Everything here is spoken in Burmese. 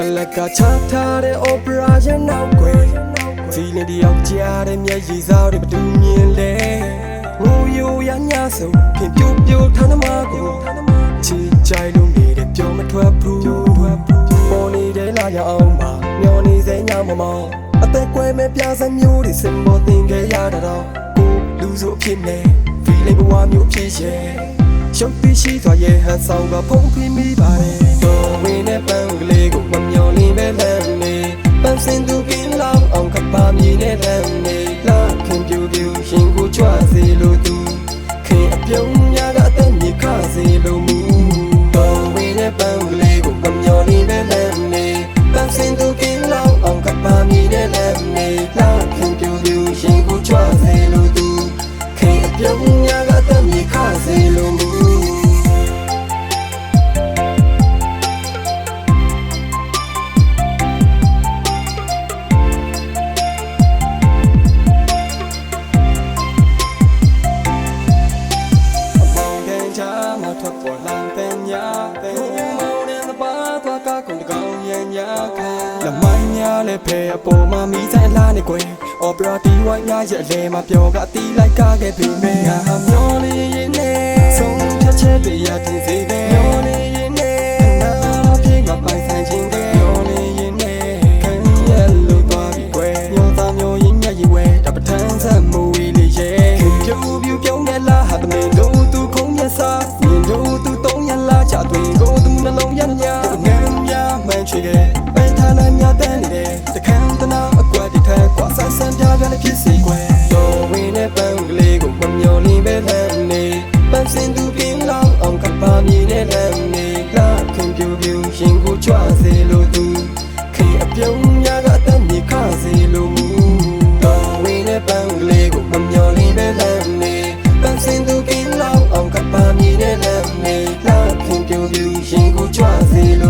ကလကချထားတဲ့ opera ရဲ့နောက်ွယ်ဖီလင်တယောက်ကြားတဲ့မျက်ရည်စားတွေဘသူမြင်လဲငိုယိုရညဆုံးဖြစ်ပြိုပြိုထားသမားကိုချီကြိုင်လို့နေတဲ့ပြောမထွက်ဘူးပေါ်နေတဲ့လာရအောင်ပါမျောနေစေညမမောင်အသက်ကွယ်မဲ့ပြစမျိုးတွေစင်ပေါ်တင်ခဲ့ရတာတော့ကိုလူဆိုအဖြစ်နဲ့ဖီလင်ဘဝမျိုးဖြစ်ရဲ့ရှုပ်ပြီးရှိသွားရဲ့ဟန်ဆောင်ကဖုံးဖိမိပါတယ်တော်ဝင်တဲ့ပန်းကလေး သူကင်းလောင်းအောင်ကပါမြည်တဲ့လမ်းနေလာခင်ပြူပြူရှင်ကိုကြွစေလို့သူခင်အပြုံးများကအသက်မြေခစေလို့ ထွက်ပေါ်လာတဲ့ညာတဲ့မောင်နဲ့သဘာသွားကကုန်တကောင်ရညာခါလမိုင်းများလည်းဖဲအပေါ်မှာမိဆိုင်လာနေကွယ်အော်ပရာတီဝိုင်းများရဲ့အလဲမှာပြောကအတီးလိုက်ကားခဲ့ပြီမဲငါ ဖြစ်စေကွယ်တော်ဝင်းနဲ့ပန်းကလေးကိုမမျော်လင့်ပဲလှမ်းနေပန်းစင်သူပြင်းလောင်းအောင်ကပါမြည်နဲ့လှမ်းနေလှခင်ပြူပြူရှင်ကိုချွာစေလို့သူခေအပြုံးများကအသက်မြေခစေလို့မူတော်ဝင်းနဲ့ပန်းကလေးကိုမမျော်လင့်ပဲလှမ်းနေပန်းစင်သူပြင်းလောင်းအောင်ကပါမြည်နဲ့လှမ်းနေလှခင်ပြူပြူရှင်ကိုချွာစေလို့